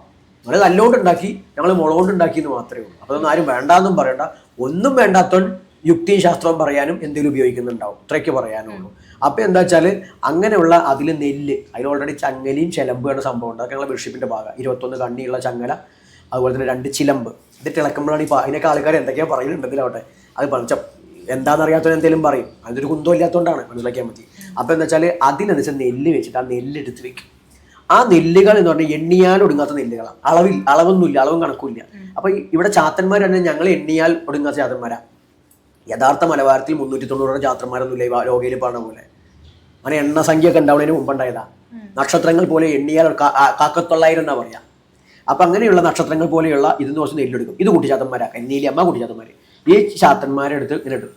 [SPEAKER 1] ഞങ്ങൾ കല്ലുകൊണ്ട് ഉണ്ടാക്കി ഞങ്ങൾ മുളകൊണ്ട് ഉണ്ടാക്കി എന്ന് മാത്രമേ ഉള്ളൂ. അതൊന്നും ആരും വേണ്ടാന്നും പറയണ്ട. ഒന്നും വേണ്ടാത്തവൻ യുക്തിയും ശാസ്ത്രവും പറയാനും എന്തെങ്കിലും ഉപയോഗിക്കുന്നുണ്ടാവും. ഇത്രയ്ക്ക് പറയാനുള്ളൂ. അപ്പോൾ എന്താ വെച്ചാൽ അങ്ങനെയുള്ള അതിൽ നെല്ല് അതിൽ ഓൾറെഡി ചങ്ങലയും ചെലമ്പുമാണ് സംഭവം ഉണ്ട് അതൊക്കെ ഞങ്ങൾ ബിഷപ്പിന്റെ ഭാഗം. ഇരുപത്തൊന്ന് കണ്ണിയുള്ള ചങ്ങല അതുപോലെ തന്നെ രണ്ട് ചിലമ്പ്. ഇത് തിളക്കുമ്പോഴാണ് ഈ അതിനൊക്കെ ആൾക്കാർ എന്തൊക്കെയാ പറയുന്നുണ്ട് അവിടെ അത് പറഞ്ഞ എന്താണെന്നറിയാത്തവൻ എന്തെങ്കിലും പറയും. അതൊരു കുന്തം ഇല്ലാത്തതുകൊണ്ടാണ് മനസ്സിലാക്കിയാൽ മതി. അപ്പോൾ എന്താ വെച്ചാൽ അതിനനുസരിച്ച് നെല്ല് വെച്ചിട്ട് ആ നെല്ല് എടുത്ത് വെക്കും. ആ നെല്ലുകൾ എന്ന് പറഞ്ഞാൽ എണ്ണിയാൽ ഒടുങ്ങാത്ത നെല്ലുകളാണ് അളവിൽ അളവൊന്നുമില്ല അളവും കണക്കുമില്ല. അപ്പോൾ ഇവിടെ ചാത്തന്മാർ തന്നെ ഞങ്ങൾ എണ്ണിയാൽ ഒടുങ്ങാത്ത ചാത്തന്മാരാ. യഥാർത്ഥ മലബാരത്തിൽ മുന്നൂറ്റി തൊണ്ണൂറ് ചാത്രന്മാരൊന്നുമില്ല ഈ ലോകയിൽ പറഞ്ഞ പോലെ. അങ്ങനെ എണ്ണ സംഖ്യയൊക്കെ ഉണ്ടാവുന്നതിന് മുമ്പുണ്ടായതാ. നക്ഷത്രങ്ങൾ പോലെ എണ്ണിയാൽ കാക്കത്തൊള്ളായിരം എന്നാ പറയാ. അപ്പൊ അങ്ങനെയുള്ള നക്ഷത്രങ്ങൾ പോലെയുള്ള ഇതെന്ന് വെച്ചാൽ നെല്ലെടുക്കും ഇത് കുട്ടിച്ചാത്തന്മാരാ എന്നീലി അമ്മ കുട്ടിച്ചാത്തന്മാർ ഈ ചാത്തന്മാരെടുത്ത് ഇങ്ങനെ ഇടും.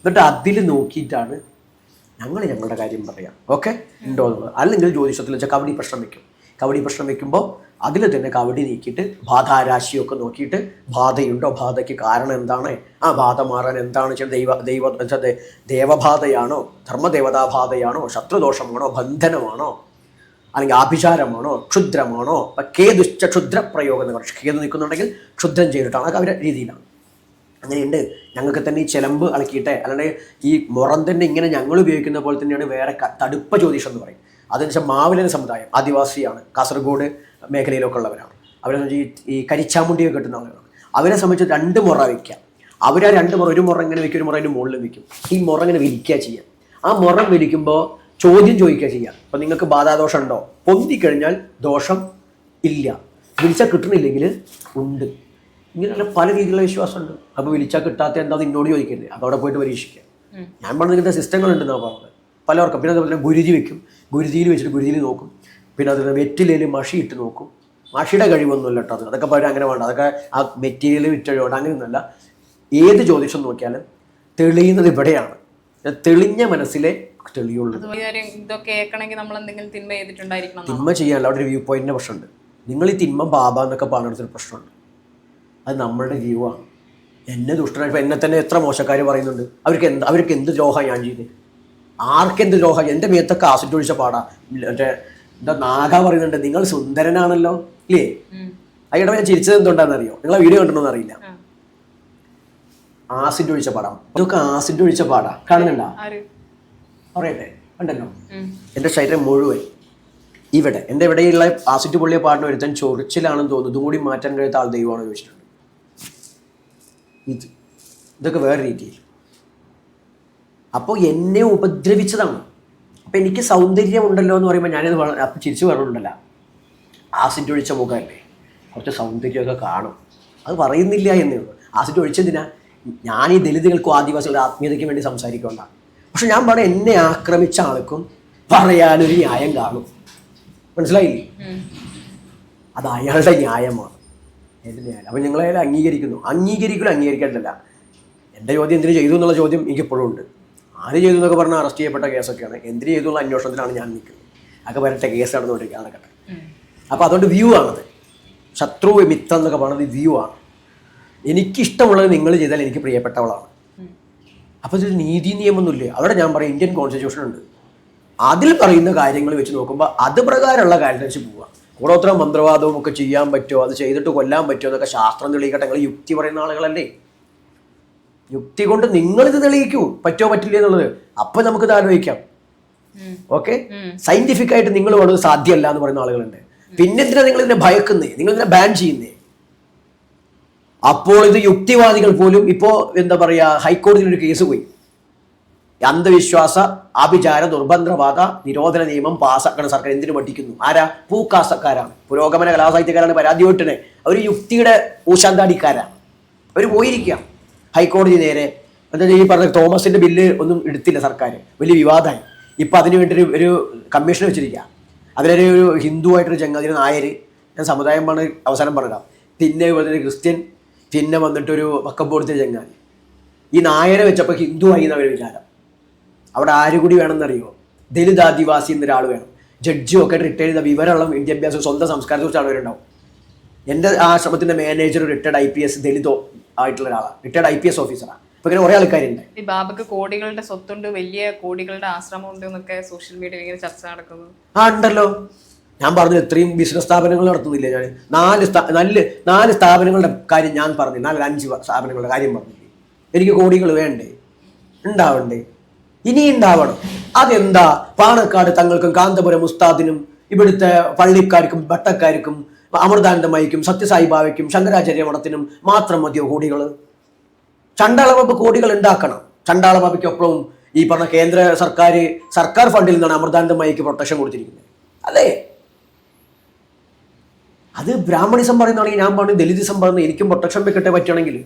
[SPEAKER 1] എന്നിട്ട് അതിൽ നോക്കിയിട്ടാണ് ഞങ്ങൾ ഞങ്ങളുടെ കാര്യം പറയാം. ഓക്കെ? ഉണ്ടോ എന്നുള്ളത് അല്ലെങ്കിൽ ജ്യോതിഷത്തിൽ വെച്ചാൽ കവടി പ്രശ്നം വെക്കും. കവടി പ്രശ്നം വെക്കുമ്പോൾ അതിൽ തന്നെ കവടി നീക്കിയിട്ട് ബാധാരാശിയൊക്കെ നോക്കിയിട്ട് ബാധയുണ്ടോ? ബാധയ്ക്ക് കാരണം എന്താണ്? ആ ബാധ മാറാൻ എന്താണ് ചില ദൈവ ദൈവ ദേവബാധയാണോ? ധർമ്മദേവതാബാധയാണോ? ശത്രുദോഷമാണോ? ബന്ധനമാണോ? അല്ലെങ്കിൽ ആഭിചാരമാണോ? ക്ഷുദ്രമാണോ? ഇപ്പം ക്ഷുദ്ര പ്രയോഗം എന്ന് പറഞ്ഞു കേതു നിൽക്കുന്നുണ്ടെങ്കിൽ ക്ഷുദ്രം ചെയ്തിട്ടാണ് അവരുടെ രീതിയിലാണ്. അങ്ങനെയുണ്ട്. ഞങ്ങൾക്ക് തന്നെ ഈ ചിലമ്പ് അളക്കിയിട്ട് അല്ലാണ്ട് ഈ മുറം തന്നെ ഇങ്ങനെ ഞങ്ങൾ ഉപയോഗിക്കുന്ന പോലെ തന്നെയാണ് വേറെ തടുപ്പ ജ്യോതിഷം എന്ന് പറയും. അതിനുശേഷം മാവിലൻ സമുദായം ആദിവാസിയാണ്. കാസർഗോഡ് മേഖലയിലൊക്കെ ഉള്ളവരാണ് അവരെ സംബന്ധിച്ച് ഈ കരിച്ചാമുണ്ടിയൊക്കെ കിട്ടുന്ന ആളുകളാണ്. അവരെ സംബന്ധിച്ച് രണ്ട് മുറ വയ്ക്കാം അവരാ രണ്ട് മുറ ഒരു മുറ ഇങ്ങനെ വയ്ക്കും ഒരു മുറ അതിന്റെ മുകളിൽ വയ്ക്കും ഈ മുറ ഇങ്ങനെ വിരിക്കുക ചെയ്യാം. ആ മുറ വിരിക്കുമ്പോൾ ചോദ്യം ചോദിക്കുക ചെയ്യാം. അപ്പം നിങ്ങൾക്ക് ബാധാദോഷം ഉണ്ടോ പൊന്തി കഴിഞ്ഞാൽ ദോഷം ഇല്ല. വിളിച്ചാൽ കിട്ടണില്ലെങ്കിൽ ഉണ്ട്. ഇങ്ങനെയുള്ള പല രീതിയിലുള്ള വിശ്വാസമുണ്ട്. അപ്പോൾ വിളിച്ചാൽ കിട്ടാത്ത എന്താ നിന്നോട് ചോദിക്കരുത്. അപ്പോൾ അവിടെ പോയിട്ട് പരീക്ഷിക്കുക ഞാൻ പറഞ്ഞ ഇങ്ങനത്തെ സിസ്റ്റങ്ങളുണ്ടെന്നാണ് പറഞ്ഞത്. പലർക്കും. പിന്നെ അതുപോലെ തന്നെ ഗുരുജി വെക്കും. ഗുരുജിയിൽ വെച്ചിട്ട് ഗുരുജിയിൽ നോക്കും. പിന്നെ അതിന് വെറ്റിലയിൽ മഷി ഇട്ട് നോക്കും. മഷിയുടെ കഴിവൊന്നുമില്ല കേട്ടോ അത്. അതൊക്കെ പറയാൻ അങ്ങനെ വേണ്ട. അതൊക്കെ ആ മെറ്റീരിയൽ വിറ്റഴിവുണ്ട് അങ്ങനെയൊന്നുമല്ല. ഏത് ജ്യോതിഷം നോക്കിയാലും തെളിയുന്നത് ഇവിടെയാണ്. തെളിഞ്ഞ മനസ്സിലെ തെളിയുള്ളൂ.
[SPEAKER 2] തിന്മ
[SPEAKER 1] ചെയ്യാനുള്ള അവിടെ ഒരു വ്യൂ പോയിന്റിന്റെ പ്രശ്നമുണ്ട്. നിങ്ങൾ ഈ തിന്മ ബാബ എന്നൊക്കെ പറഞ്ഞിടത്തൊരു പ്രശ്നമുണ്ട്. അത് നമ്മളുടെ ജീവമാണ് എന്നെ ദുഷ്ടനായി എന്നെ തന്നെ എത്ര മോശക്കാർ പറയുന്നുണ്ട്. അവർക്ക് എന്ത് അവർക്ക് എന്ത് ദ്രോഹം ഞാൻ ചെയ്ത്? ആർക്കെന്ത് ദ്രോഹം? എന്റെ മേത്തൊക്കെ ആസിഡ് ഒഴിച്ച പാടാ. മറ്റേ എന്താ നാഗ പറയുന്നുണ്ട് നിങ്ങൾ സുന്ദരനാണല്ലോ. ഇല്ലേ? അയ്യടം ഞാൻ ചിരിച്ചത് എന്തുകൊണ്ടാന്ന് അറിയോ നിങ്ങളെ വീഡിയോ കണ്ടിട്ടൊന്നും അറിയില്ല ആസിഡ് ഒഴിച്ച പാടാം. ഇതൊക്കെ ആസിഡ് ഒഴിച്ച പാടാ. കാണുന്നുണ്ട? പറയട്ടെ കണ്ടല്ലോ. എന്റെ ശരീരം മുഴുവൻ. ഇവിടെ എന്റെ ഇവിടെയുള്ള ആസിഡ് പൊള്ളിയ പാടിന് ഒരുത്തൻ ചൊറിച്ചിലാണെന്ന് തോന്നുന്നു. ഇതും കൂടി മാറ്റാൻ കഴിയാത്ത ആൾ ദൈവമാണെന്ന് ചോദിച്ചിട്ടുണ്ട്. ഇത് ഇതൊക്കെ വേറെ രീതിയിൽ. അപ്പോൾ എന്നെ ഉപദ്രവിച്ചതാണ്. അപ്പോൾ എനിക്ക് സൗന്ദര്യമുണ്ടല്ലോ എന്ന് പറയുമ്പോൾ ഞാനിത് അപ്പം ചിരിച്ചു പറഞ്ഞിട്ടുണ്ടല്ല. ആസിഡ് ഒഴിച്ച മുഖമല്ലേ? കുറച്ച് സൗന്ദര്യമൊക്കെ കാണും. അത് പറയുന്നില്ല എന്നേ. ഉള്ളൂ ആസിഡ് ഒഴിച്ചതിനാ ഞാൻ ഈ ദലിതുകൾക്കും ആദിവാസികളുടെ ആത്മീയതയ്ക്ക് വേണ്ടി സംസാരിക്കേണ്ട പക്ഷെ ഞാൻ പറയാം എന്നെ ആക്രമിച്ച ആൾക്കും പറയാനൊരു ന്യായം കാണും. മനസ്സിലായില്ലേ? അത് അയാളുടെ ന്യായമാണ്. എന്റെ ന്യായം? അപ്പം നിങ്ങളെ അംഗീകരിക്കുന്നു. അംഗീകരിക്കലും അംഗീകരിക്കേണ്ടല്ല. എന്റെ ചോദ്യം എന്തിനു ചെയ്തു എന്നുള്ള ചോദ്യം എനിക്കിപ്പോഴും ഉണ്ട്. ആര് ചെയ്തു എന്നൊക്കെ പറഞ്ഞാൽ അറസ്റ്റ് ചെയ്യപ്പെട്ട കേസൊക്കെയാണ്. എന്തിനു ചെയ്തുള്ള അന്വേഷണത്തിലാണ് ഞാൻ നിൽക്കുന്നത്. അതൊക്കെ വരട്ടെ കേസ് നടന്നുകൊണ്ടിരിക്കുക നടക്കട്ടെ. അപ്പോൾ അതുകൊണ്ട് വ്യൂ ആണത്. ശത്രു മിത്തം എന്നൊക്കെ പറയുന്നത് വ്യൂ ആണ്. എനിക്കിഷ്ടമുള്ളത് നിങ്ങൾ ചെയ്താൽ എനിക്ക് പ്രിയപ്പെട്ടവളാണ്. അപ്പോൾ ഇതിൽ നീതി നിയമമൊന്നുമില്ലേ? അവിടെ ഞാൻ പറയും ഇന്ത്യൻ കോൺസ്റ്റിറ്റ്യൂഷൻ ഉണ്ട്. അതിൽ പറയുന്ന കാര്യങ്ങൾ വെച്ച് നോക്കുമ്പോൾ അത് പ്രകാരമുള്ള കാര്യം വെച്ച് പോവുക കൂടോത്രം മന്ത്രവാദവും ഒക്കെ ചെയ്യാൻ പറ്റുമോ? അത് ചെയ്തിട്ട് കൊല്ലാൻ പറ്റുമോ? എന്നൊക്കെ ശാസ്ത്രം തെളിയിക്കട്ടെ. നിങ്ങൾ യുക്തി പറയുന്ന ആളുകളല്ലേ? യുക്തി കൊണ്ട് നിങ്ങളിത് തെളിയിക്കൂ. പറ്റോ പറ്റില്ല എന്നുള്ളത്. അപ്പൊ നമുക്കിത് ആലോചിക്കാം. ഓക്കെ? സയന്റിഫിക് ആയിട്ട് നിങ്ങൾ വേണത് സാധ്യമല്ല എന്ന് പറയുന്ന ആളുകളുണ്ട്. പിന്നെ എന്തിനാ നിങ്ങൾ ഇതിനെ ഭയക്കുന്നേ? നിങ്ങൾ ഇതിനെ ബാൻ ചെയ്യുന്നേ? അപ്പോൾ ഇത് യുക്തിവാദികൾ പോലും ഇപ്പോ എന്താ പറയാ ഹൈക്കോടതിയിൽ ഒരു കേസ് പോയി. അന്ധവിശ്വാസ ആഭിചാര നിർബന്ധവാദ നിരോധന നിയമം പാസ്സാക്കണ സർക്കാർ എന്തിനു പഠിക്കുന്നു? ആരാ? പൂക്കാസക്കാരാണ് പുരോഗമന കലാസാഹിത്യക്കാരാണ് പരാതി പോയിട്ടേ അവർ യുക്തിയുടെ ഊശാന്താടിക്കാരാണ്. അവർ പോയിരിക്കുക ഹൈക്കോടതി നേരെ എന്താ ഈ പറഞ്ഞ തോമസിന്റെ ബില്ല് ഒന്നും എടുത്തില്ല സർക്കാർ വലിയ വിവാദമായി. ഇപ്പം അതിന് വേണ്ടി ഒരു ഒരു കമ്മീഷൻ വെച്ചിരിക്കുക അതിലൊരു ഒരു ഹിന്ദു ആയിട്ടൊരു ചങ്ങാതിന് നായർ ഞാൻ സമുദായം പറഞ്ഞ അവസാനം പറയുക പിന്നെ ഇവിടെ ക്രിസ്ത്യൻ പിന്നെ വന്നിട്ടൊരു വക്കമ്പോടത്തെ ചങ്ങാതി. ഈ നായരെ വെച്ചപ്പോൾ ഹിന്ദു ആയി എന്നവർ വിചാരം. അവിടെ ആര് കൂടി വേണമെന്നറിയോ? ദലിത് ആദിവാസി എന്നൊരാൾ വേണം. ജഡ്ജും ഒക്കെ റിട്ടയർ ചെയ്ത വിവരമുള്ള വിദ്യാഭ്യാസം സ്വന്തം സംസ്കാരത്തെക്കുറിച്ചാണ് അവരുണ്ടാവും എന്റെ ആശ്രമത്തിന്റെ manager retired I P S ദലിതോ ആയിട്ടുള്ള ഒരാളാണ് റിട്ടയർഡ് ഐ പി എസ് ഓഫീസറാണ് അപ്പോൾ ഇങ്ങനെ കുറെ ആൾക്കാരുണ്ട്.
[SPEAKER 2] ഈ ബാബക്ക് കോടികളുടെ സ്വത്തുണ്ട് വലിയ കോടികളുടെ ആശ്രമം ഉണ്ട് എന്നൊക്കെ സോഷ്യൽ മീഡിയയിൽ ഇങ്ങനെ ചർച്ച നടക്കുന്നു.
[SPEAKER 1] ആ ഉണ്ടല്ലോ. ഞാൻ പറഞ്ഞു ഇത്രയും ബിസിനസ് സ്ഥാപനങ്ങൾ നടത്തുന്നില്ല ഞാൻ? നാല് നല്ല നാല് നാല് സ്ഥാപനങ്ങളുടെ കാര്യം ഞാൻ പറഞ്ഞു. നാല് അഞ്ച് സ്ഥാപനങ്ങളുടെ കാര്യം പറഞ്ഞില്ലേ എനിക്ക് കോടികൾ വേണ്ടേ? ഉണ്ടാവണ്ടേ? ഇനി ഉണ്ടാവണം. അതെന്താ? പാണക്കാട് തങ്ങൾക്കും കാന്തപുരം ഉസ്താദിനും ഇവിടുത്തെ പള്ളിക്കാർക്കും ഭട്ടക്കാർക്കും അമൃതാനന്ദമയ്ക്കും സത്യസായി ബാവയ്ക്കും ശങ്കരാചാര്യ മഠത്തിനും മാത്രം മതിയോ കോടികൾ? ചണ്ടാളബാബ് കോടികൾ ഉണ്ടാക്കണം. ചണ്ടാളബാബയ്ക്കൊപ്പവും ഈ പറഞ്ഞ കേന്ദ്ര സർക്കാർ സർക്കാർ ഫണ്ടിൽ നിന്നാണ് അമൃതാനന്ദമയ്ക്ക് പ്രൊട്ടക്ഷൻ കൊടുത്തിരിക്കുന്നത്. അതെ. അത് ബ്രാഹ്മണിസം പറയുന്നതാണെങ്കിൽ ഞാൻ പറഞ്ഞു ദലിതിസം പറയുന്നത് എനിക്കും പ്രൊട്ടക്ഷൻ വെക്കട്ടെ പറ്റുകയാണെങ്കിൽ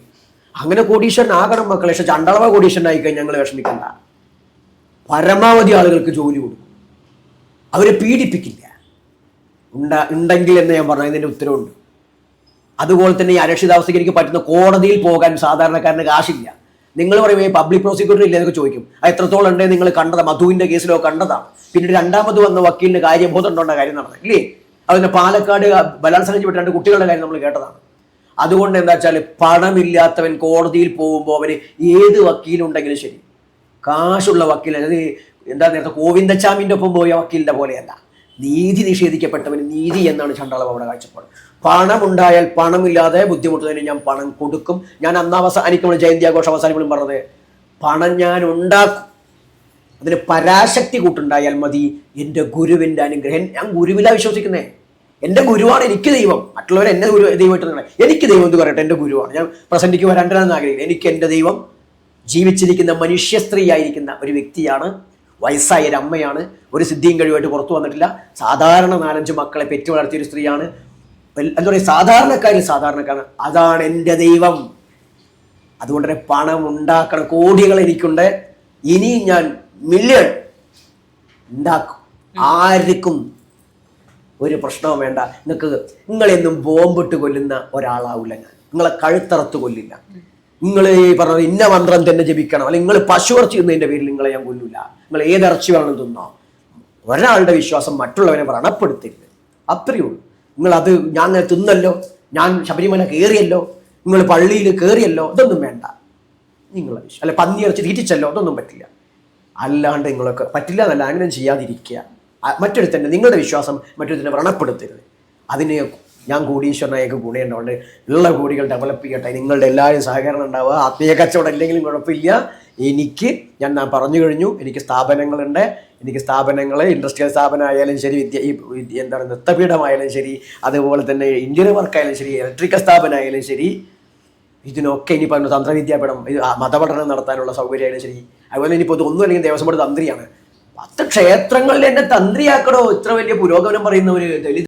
[SPEAKER 1] അങ്ങനെ കോടീശ്വരൻ ആകണം മക്കളെ. പക്ഷെ ചണ്ടളവ കോടീശ്വരൻ കഴിഞ്ഞാൽ ഞങ്ങൾ വിഷമിക്കണ്ട. പരമാവധി ആളുകൾക്ക് ജോലി കൊടുക്കും. അവരെ പീഡിപ്പിക്കില്ല. ഉണ്ട ഉണ്ടെങ്കിൽ എന്ന് ഞാൻ പറഞ്ഞു ഇതിന്റെ ഉത്തരവുണ്ട്. അതുപോലെ തന്നെ ഈ അരക്ഷിതാവസ്ഥയ്ക്ക് എനിക്ക് പറ്റുന്ന കോടതിയിൽ പോകാൻ സാധാരണക്കാരന് കാശില്ല. നിങ്ങൾ പറയും ഈ പബ്ലിക് പ്രോസിക്യൂട്ടർ ഇല്ലേ? എന്നൊക്കെ ചോദിക്കും. അത് എത്രത്തോളം ഉണ്ടെങ്കിൽ നിങ്ങൾ കണ്ടതാ? മധുവിന്റെ കേസിലോ കണ്ടതാണ് പിന്നീട് രണ്ടാമത് വന്ന വക്കീലിന്റെ കാര്യബോധം ഉണ്ടോണ്ട കാര്യം നടന്നത്. ഇല്ലേ? അതുപോലെ പാലക്കാട് ബലാത്സംഗം ചെയ്യപ്പെട്ട രണ്ട് കുട്ടികളുടെ കാര്യം നമ്മൾ കേട്ടതാണ്. അതുകൊണ്ട് എന്താ വെച്ചാൽ പണമില്ലാത്തവൻ കോടതിയിൽ പോകുമ്പോൾ അവന് ഏത് വക്കീലുണ്ടെങ്കിലും ശരി. കാശുള്ള വക്കീൽ അതായത് എന്താ നേരത്തെ ഗോവിന്ദച്ചാമിന്റെ ഒപ്പം പോയ വക്കീലിന്റെ പോലെയല്ല. നീതി നിഷേധിക്കപ്പെട്ടവന് നീതി എന്നാണ് ചണ്ടാളബാബയുടെ കാഴ്ചപ്പാട്. പണം ഉണ്ടായാൽ പണമില്ലാതെ ബുദ്ധിമുട്ടുന്നതിന് ഞാൻ പണം കൊടുക്കും. ഞാൻ അന്ന് അവസാനിക്കുമ്പോൾ ജയന്തി ആഘോഷം അവസാനിക്കുമ്പോഴും പറഞ്ഞത്. പണം ഞാൻ ഉണ്ടാക്കും. അതിന് പരാശക്തി കൂട്ടുണ്ടായാൽ മതി. എന്റെ ഗുരുവിന്റെ അനുഗ്രഹം. ഞാൻ ഗുരുവിലാ വിശ്വസിക്കുന്നേ. എന്റെ ഗുരുവാണ് എനിക്ക് ദൈവം. മറ്റുള്ളവർ എന്നെ ഗുരു ദൈവമായിട്ട് നിങ്ങളെ എനിക്ക് ദൈവം എന്ന് പറയട്ടെ എന്റെ ഗുരുവാണ്. ഞാൻ പ്രസന്റിക്ക് വരണ്ടെന്ന് ആഗ്രഹിക്കുന്നത് എനിക്ക് എന്റെ ദൈവം ജീവിച്ചിരിക്കുന്ന മനുഷ്യ സ്ത്രീയായിരിക്കുന്ന ഒരു വ്യക്തിയാണ് വയസ്സായ ഒരു അമ്മയാണ്. ഒരു സിദ്ധിയും കഴിവായിട്ട് പുറത്തു വന്നിട്ടില്ല. സാധാരണ നാലഞ്ച് മക്കളെ പെറ്റു വളർത്തിയ ഒരു സ്ത്രീയാണ്. എന്താ പറയുക സാധാരണക്കാരിൽ സാധാരണക്കാരൻ. അതാണ് എന്റെ ദൈവം. അതുകൊണ്ട് തന്നെ പണം ഉണ്ടാക്കണം കോടികൾ എനിക്കുണ്ട്. ഇനി ഞാൻ മില്യൺ ഉണ്ടാക്കും. ആർക്കും ഒരു പ്രശ്നവും വേണ്ട. നിങ്ങൾക്ക് നിങ്ങളെന്നും ബോംബിട്ട് കൊല്ലുന്ന ഒരാളാവില്ല ഞാൻ. നിങ്ങളെ കഴുത്തറത്ത് കൊല്ലില്ല. നിങ്ങൾ ഈ പറഞ്ഞത് ഇന്ന മന്ത്രം തന്നെ ജപിക്കണം. അല്ലെങ്കിൽ നിങ്ങൾ പശു ഇറച്ചി തിന്നതിന്റെ പേരിൽ നിങ്ങളെ ഞാൻ കൊല്ലില്ല നിങ്ങൾ ഏത് ഇറച്ചി വേണം തിന്നോ. ഒരാളുടെ വിശ്വാസം മറ്റുള്ളവനെ വ്രണപ്പെടുത്തരുത്. അത്രയേ ഉള്ളൂ. നിങ്ങളത് ഞാൻ അങ്ങനെ തിന്നല്ലോ ഞാൻ ശബരിമല കയറിയല്ലോ നിങ്ങൾ പള്ളിയിൽ കയറിയല്ലോ ഇതൊന്നും വേണ്ട. നിങ്ങളെ വിശ്വാസം അല്ലെ പന്നി ഇറച്ചി തീറ്റിച്ചല്ലോ അതൊന്നും പറ്റില്ല. അല്ലാണ്ട് നിങ്ങളൊക്കെ പറ്റില്ല എന്നല്ല അങ്ങനെ ചെയ്യാതിരിക്കുക. മറ്റൊരു തന്നെ നിങ്ങളുടെ വിശ്വാസം മറ്റൊരുത്തനെ വ്രണപ്പെടുത്തരുത്. അതിന് ഞാൻ കോടീശ്വരനായൊക്കെ ഗുണയുണ്ടോണ്ട് ഉള്ള കോടികൾ ഡെവലപ്പ് ചെയ്യട്ടെ. നിങ്ങളുടെ എല്ലാവരും സഹകരണം ഉണ്ടാവുക. ആത്മീയ കച്ചവടം ഇല്ലെങ്കിലും കുഴപ്പമില്ല. എനിക്ക് ഞാൻ ഞാൻ പറഞ്ഞു കഴിഞ്ഞു. എനിക്ക് സ്ഥാപനങ്ങളുണ്ട്. എനിക്ക് സ്ഥാപനങ്ങൾ ഇൻഡസ്ട്രിയൽ സ്ഥാപനമായാലും ശരി വിദ്യ ഈ എന്താണ് നൃത്തപീഠമായാലും ശരി അതുപോലെ തന്നെ ഇന്ത്യൻ വർക്കായാലും ശരി ഇലക്ട്രിക്കൽ സ്ഥാപനമായാലും ശരി ഇതിനൊക്കെ ഇനി പറഞ്ഞു തന്ത്രവിദ്യാപീഠം ഇത് മതപഠനം നടത്താനുള്ള സൗകര്യമായാലും ശരി അതുപോലെ ഇനിയിപ്പോൾ ഇതൊന്നും അല്ലെങ്കിൽ ദേവസ്വം ബോർഡ് തന്ത്രിയാണ്. പത്ത് ക്ഷേത്രങ്ങളിൽ എന്നെ തന്ത്രിയാക്കണോ? ഇത്ര വലിയ പുരോഗമനം പറയുന്ന ഒരു ദളിത്